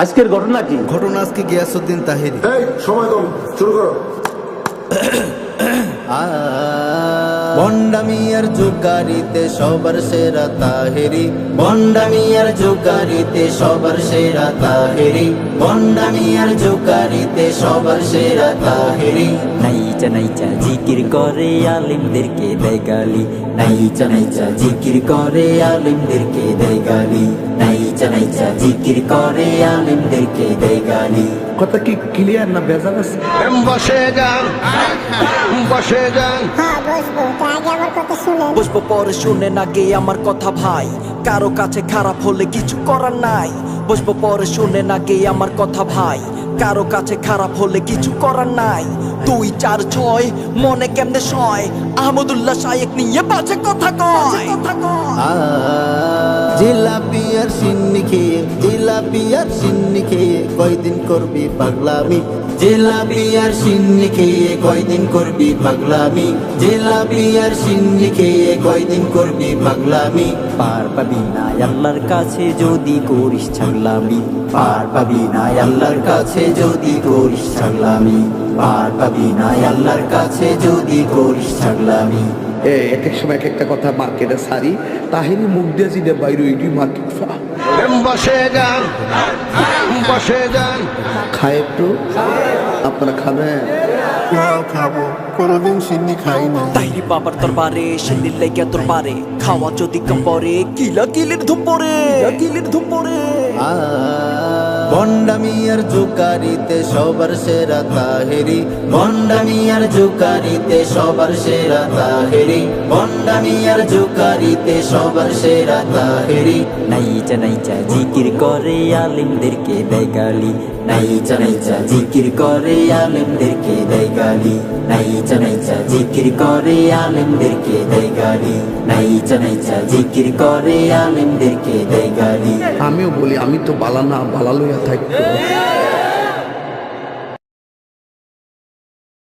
আজকের ঘটনা কি? ঘটনা আজকে গিয়াসুদ্দিন তাহিরি। এই সময় কম শুরু করো। বন্ডামিয়ার জুকারিতে সবার সেরা তাহেরি। বন্ডামিয়ার জুকারিতে সবার সেরা তাহেরি। বন্ডামিয়ার জুকারিতে সবার সেরা তাহেরি। নাইচা নাইচা জিকির করে আলিমদেরকে দেয় গালি। নাইচা নাইচা জিকির করে আলিমদেরকে দেয় গালি। নাইচা নাইচা জিকির করে আলিমদেরকে দেয় গালি। কথা কি ক্লিয়ার না আছে? বসে যান যান হ্যাঁ বসবো। পরে শুনে না গে আমার কথা ভাই। কারও কাছে খারাপ হলে কিছু করার নাই। বসবো পরে শুনে না গে আমার কথা ভাই। কারও কাছে খারাপ হলে কিছু করার নাই। দুই চার ছয় মনে কেমনে সয়? আহমদুল্লাহ শায়েক নিয়ে বাজে কথা কয়। কথা কয়। জিলাপিয়ার সিন্নি খেয়ে, জিলাপিয়ার সিন্নি খেয়ে কয়দিন করবি পাগলামি? জিলাপিয়ার সিন্নি খেয়ে কয়দিন করবি পাগলামি? জিলাপিয়ার সিন্নি খেয়ে কয়দিন করবি পাগলামি? পার পাবি না আল্লাহর কাছে যদি করিস ছাগলামি। পার পাবি না আল্লাহর কাছে যদি করিস ছাগলামি। পার পাবি না আল্লাহর কাছে যদি করিস ছাগলামি। এক এক সময় এক একটা কথা মার্কেটে সারি তাহিনী মুখ দিয়ে জিদে বাইরে ওইটি মার্কেট বসে যান বসে যান। খায় একটু? আপনারা খাবেন? খাব। কোনোদিন সিন্নি খাই না তাইরি বাবার দরবারে খাওয়া যদি কম পরে কিলা কিলির ধুম পরে কিলির ধুম পরে। বন্ডামিয়ার জুকারিতে সবার সেরা তাহেরি। বন্ডামিয়ার জুকারিতে সবার সেরা তাহেরি। বন্ডামিয়ার জুকারিতে সবার সেরা তাহেরি। নাইচা নাইচা জিকির করে আলিমদেরকে দেয় গালি। নাইচা নাইচা জিকির করে আলিমদেরকে দেয় গালি। নাইচা নাইচা জিকির করে আলিমদেরকে দেয় গালি। নাইচা নাইচা জিকির করে আলিমদেরকে দেয় গালি। আমিও বলি আমি তো বালা না বালা thạch của